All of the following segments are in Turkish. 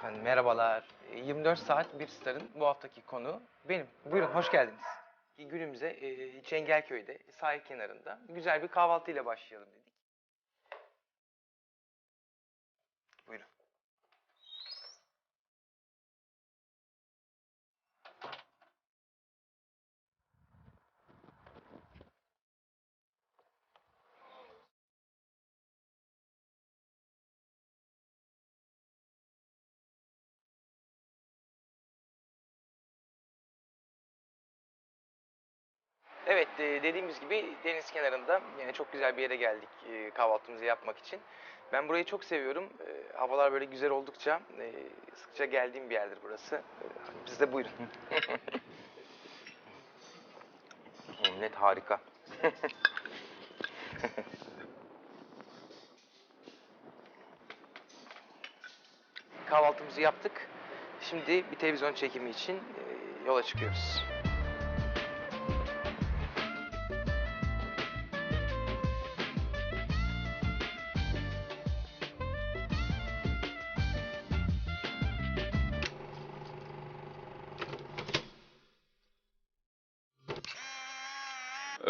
Efendim merhabalar. E, 24 saat bir starın bu haftaki konu benim. Buyurun hoş geldiniz. Günümüze e, Çengelköy'de sahil kenarında güzel bir kahvaltıyla başlayalım dedik. Buyurun. Evet e, dediğimiz gibi deniz kenarında yine çok güzel bir yere geldik e, kahvaltımızı yapmak için. Ben burayı çok seviyorum. E, Havalar böyle güzel oldukça sıkça geldiğim bir yerdir burası. Siz de buyurun. Net harika. Kahvaltımızı yaptık. Şimdi bir televizyon çekimi için yola çıkıyoruz.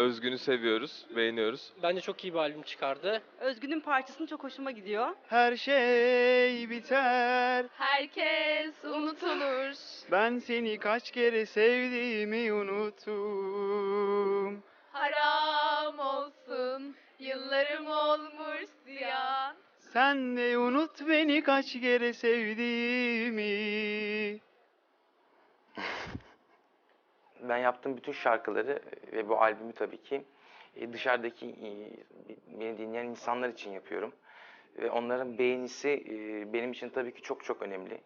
Özgün'ü seviyoruz, beğeniyoruz. Bence çok iyi bir albüm çıkardı. Özgün'ün parçasını çok hoşuma gidiyor. Her şey biter. Herkes unutulur. Ben seni kaç kere sevdiğimi unuttum. Haram olsun. Yıllarım olmuş ziyan. Sen de unut beni kaç kere sevdiğimi. Ben yaptığım bütün şarkıları ve bu albümü tabii ki e, dışarıdaki e, beni dinleyen insanlar için yapıyorum. Ve onların beğenisi e, benim için tabii ki çok çok önemli.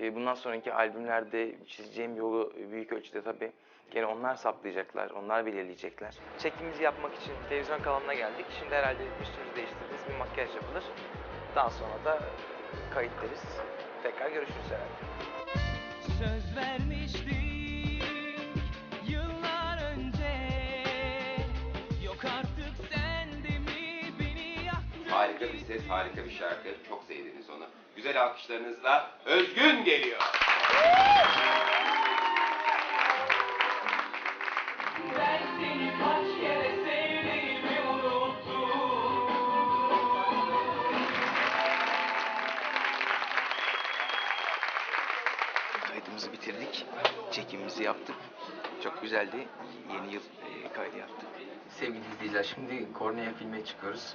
E, Bundan sonraki albümlerde çizeceğim yolu büyük ölçüde tabii gene onlar saplayacaklar, onlar belirleyecekler. Çekimimizi yapmak için televizyon kanalına geldik. Şimdi herhalde üstümüzü değiştiririz, bir makyaj yapılır. Daha sonra da kayıtlarız. Tekrar görüşürüz herhalde. Söz vermiştik Harika bir ses, harika bir şarkı. Çok sevdiniz onu. Güzel alkışlarınızla Özgün geliyor. Ben seni kaç kere sevdiğimi unuttum Kaydımızı bitirdik. Çekimimizi yaptık. Çok güzeldi. Yeni yıl e, kaydı yaptık. Sevgili izleyiciler şimdi Kornea filme çıkıyoruz.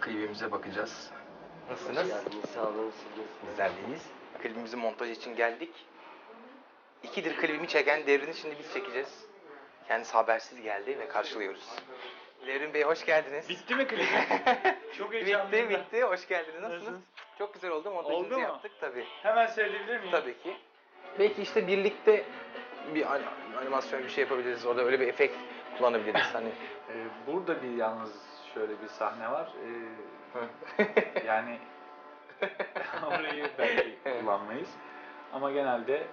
Klibimize bakacağız. Nasılsınız? Sağ olun. Bizler deyiz. Klibimizin montaj için geldik. İkidir klibimi çeken Devrin'i şimdi biz çekeceğiz. Kendisi habersiz geldi ve karşılıyoruz. Devrin Bey hoş geldiniz. Bitti mi klip? Çok bitti, bitti. Hoş geldiniz. Nasılsınız? Nasılsınız? Çok güzel oldu. Montajımızı Oldu mu? yaptık tabii. Hemen seyredebilir miyim? Tabii ki. Belki işte birlikte bir ani- animasyon bir şey yapabiliriz. Orada öyle bir efekt kullanabiliriz. Hani Ee, burada bir yalnız şöyle bir sahne var. Ee, yani orayı belki kullanmayız. Ama genelde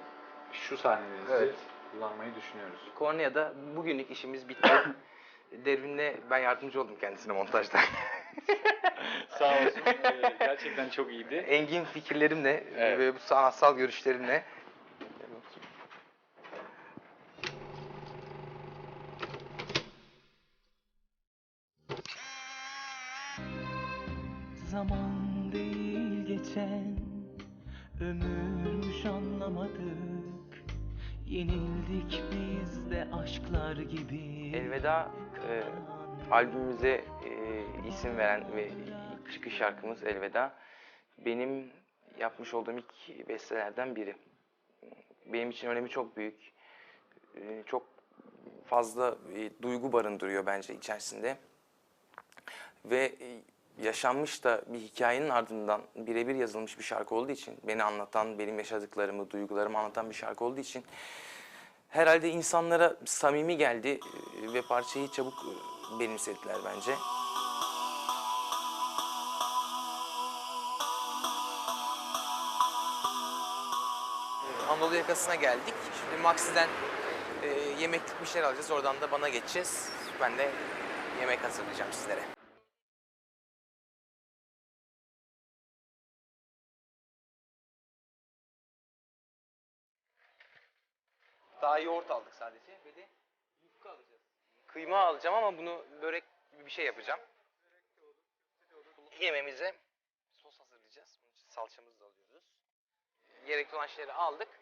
şu sahnelerimizi Evet. kullanmayı düşünüyoruz. Kornea'da bugünlük işimiz bitti. Dervin'le ben yardımcı oldum kendisine montajda. Sağ olsun. Ee, gerçekten çok iyiydi. Engin fikirlerimle Evet. ve bu sanatsal görüşlerimle Yenildik biz de aşklar gibi Elveda e, albümümüze e, isim veren ve çıkış şarkımız Elveda. Benim yapmış olduğum ilk bestelerden biri. Benim için önemi çok büyük. E, çok fazla e, duygu barındırıyor bence içerisinde. Ve e, yaşanmış da bir hikayenin ardından birebir yazılmış bir şarkı olduğu için, beni anlatan, benim yaşadıklarımı, duygularımı anlatan bir şarkı olduğu için herhalde insanlara samimi geldi e, ve parçayı çabuk e, benimsediler bence. Anadolu yakasına geldik. Şimdi Maxi'den e, yemeklik bir şeyler alacağız. Oradan da bana geçeceğiz. Ben de yemek hazırlayacağım sizlere. Daha yoğurt aldık sadece ve de yufka alacağız. Kıyma alacağım ama bunu börek gibi bir şey yapacağım. Yemeğimize sos hazırlayacağız. Bunun için salçamızı da alıyoruz. Gerekli olan şeyleri aldık.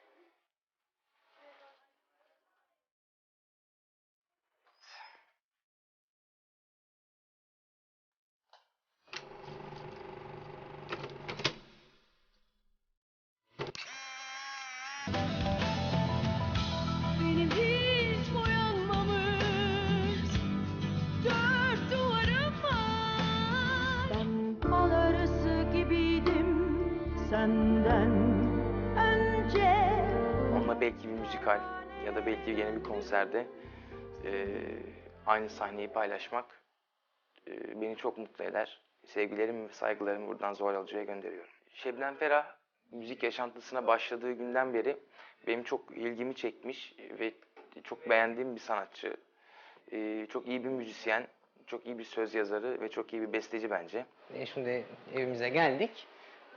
Senden önce. Onunla belki bir müzikal ya da belki yeni bir konserde eee, aynı sahneyi paylaşmak eee, beni çok mutlu eder. Sevgilerimi ve saygılarımı buradan Zuhal Alıcı'ya gönderiyorum. Şebnem Ferah müzik yaşantısına başladığı günden beri benim çok ilgimi çekmiş ve çok beğendiğim bir sanatçı. Eee, çok iyi bir müzisyen, çok iyi bir söz yazarı ve çok iyi bir besteci bence. E, şimdi evimize geldik.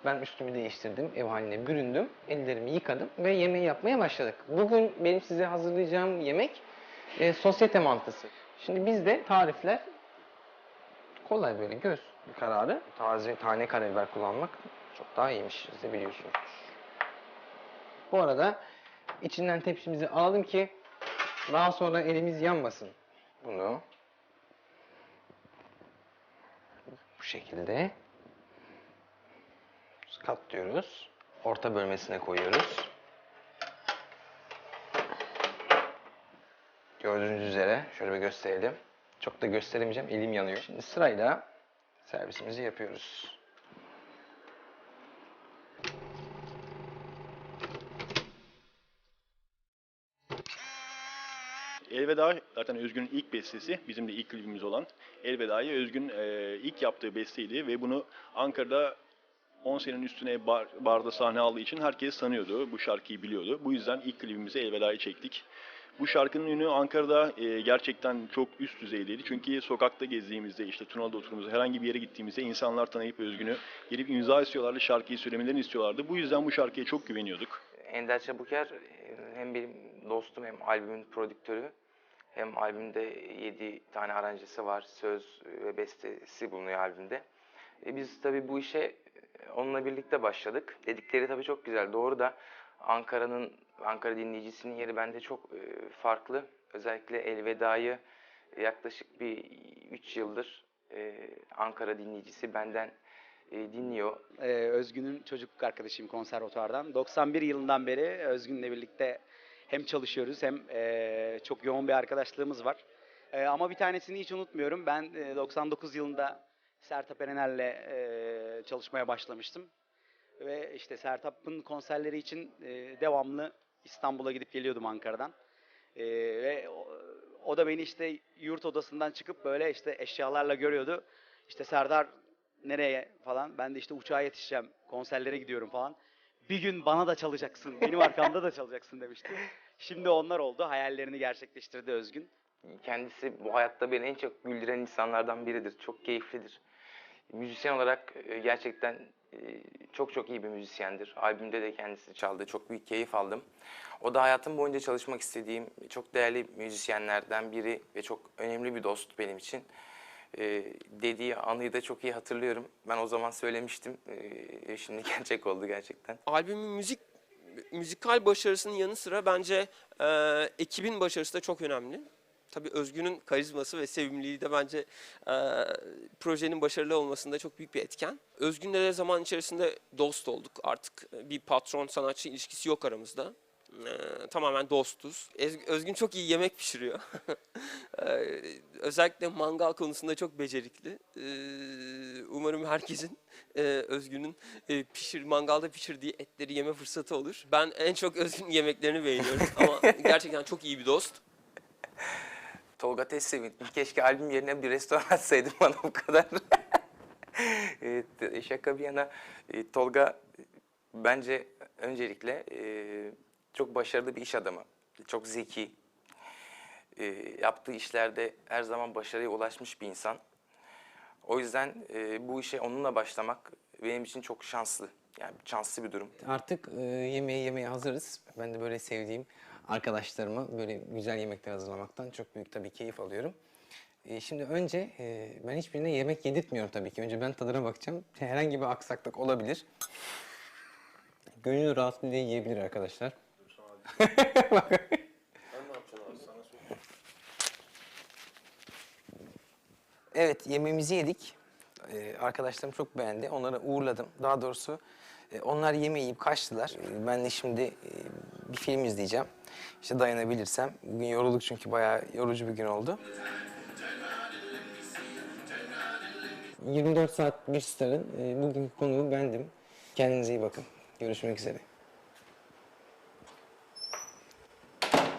Ben üstümü değiştirdim, ev haline büründüm, ellerimi yıkadım ve yemeği yapmaya başladık. Bugün benim size hazırlayacağım yemek e, sosyete mantısı. Şimdi bizde tarifler kolay böyle göz kararı. Taze tane karabiber kullanmak çok daha iyiymiş siz de biliyorsunuz. Bu arada içinden tepsimizi aldım ki daha sonra elimiz yanmasın. Bunu bu şekilde katlıyoruz. Orta bölmesine koyuyoruz. Gördüğünüz üzere şöyle bir gösterelim. Çok da gösteremeyeceğim. Elim yanıyor. Şimdi sırayla servisimizi yapıyoruz. Elveda zaten Özgün'ün ilk bestesi, bizim de ilk klibimiz olan Elveda'yı Özgün e, ilk yaptığı besteydi ve bunu Ankara'da 10 senenin üstüne bar, barda sahne aldığı için herkes tanıyordu, bu şarkıyı biliyordu. Bu yüzden ilk klibimize Elveda'yı çektik. Bu şarkının ünü Ankara'da e, gerçekten çok üst düzeydeydi. Çünkü sokakta gezdiğimizde, işte Tunalı'da oturduğumuzda, herhangi bir yere gittiğimizde insanlar tanıyıp Özgün'ü gelip imza istiyorlardı, şarkıyı söylemelerini istiyorlardı. Bu yüzden bu şarkıya çok güveniyorduk. Ender Çabuker hem benim dostum hem albümün prodüktörü. Hem albümde 7 tane aranjesi var, söz ve bestesi bulunuyor albümde. E biz tabii bu işe onunla birlikte başladık. Dedikleri tabii çok güzel. Doğru da Ankara'nın, Ankara dinleyicisinin yeri bende çok e, farklı. Özellikle Elveda'yı yaklaşık bir 3 yıldır e, Ankara dinleyicisi benden e, dinliyor. Ee, Özgün'ün çocukluk arkadaşıyım konservatuvardan. 91 yılından beri Özgün'le birlikte hem çalışıyoruz hem e, çok yoğun bir arkadaşlığımız var. E, ama bir tanesini hiç unutmuyorum. Ben e, 99 yılında Sertab Erener'le e, çalışmaya başlamıştım. Ve işte Sertab'ın konserleri için e, devamlı İstanbul'a gidip geliyordum Ankara'dan. E, ve o, o da beni işte yurt odasından çıkıp böyle işte eşyalarla görüyordu. İşte Serdar nereye falan. Ben de işte uçağa yetişeceğim, konserlere gidiyorum falan. Bir gün bana da çalacaksın, benim arkamda da çalacaksın demişti. Şimdi onlar oldu. Hayallerini gerçekleştirdi Özgün. Kendisi bu hayatta beni en çok güldüren insanlardan biridir. Çok keyiflidir. Müzisyen olarak e, gerçekten e, çok çok iyi bir müzisyendir. Albümde de kendisi çaldı. Çok büyük keyif aldım. O da hayatım boyunca çalışmak istediğim çok değerli müzisyenlerden biri ve çok önemli bir dost benim için. E, dediği anıyı da çok iyi hatırlıyorum. Ben o zaman söylemiştim. E, şimdi gerçek oldu gerçekten. albümün müzik müzikal başarısının yanı sıra bence e, ekibin başarısı da çok önemli. Tabii Özgün'ün karizması ve sevimliliği de bence e, projenin başarılı olmasında çok büyük bir etken. Özgün'le de zaman içerisinde dost olduk. Artık bir patron sanatçı ilişkisi yok aramızda. E, tamamen dostuz. Özgün çok iyi yemek pişiriyor. E, özellikle mangal konusunda çok becerikli. E, umarım herkesin e, Özgün'ün e, pişir mangalda pişirdiği etleri yeme fırsatı olur. Ben en çok Özgün yemeklerini beğeniyorum ama gerçekten çok iyi bir dost. Tolga Tessevin. Keşke albüm yerine bir restoran açsaydın bana bu kadar. evet, şaka bir yana e, Tolga e, bence öncelikle e, çok başarılı bir iş adamı. Çok zeki. E, yaptığı işlerde her zaman başarıya ulaşmış bir insan. O yüzden e, bu işe onunla başlamak benim için çok şanslı. Yani şanslı bir durum. Artık e, yemeği yemeye hazırız. Ben de böyle sevdiğim arkadaşlarıma böyle güzel yemekler hazırlamaktan çok büyük tabii keyif alıyorum. E, şimdi önce e, ben hiçbirine yemek yedirtmiyorum tabii ki. Önce ben tadına bakacağım. Herhangi bir aksaklık olabilir. Gönül rahatlığıyla yiyebilir arkadaşlar. Evet yemeğimizi yedik. Ee, arkadaşlarım çok beğendi. Onları uğurladım. Daha doğrusu onlar yemeği yiyip kaçtılar. Ee, ben de şimdi e, bir film izleyeceğim. İşte dayanabilirsem. Bugün yorulduk çünkü bayağı yorucu bir gün oldu. 24 saat bir starın e, bugünkü konuğu bendim. Kendinize iyi bakın. Görüşmek üzere.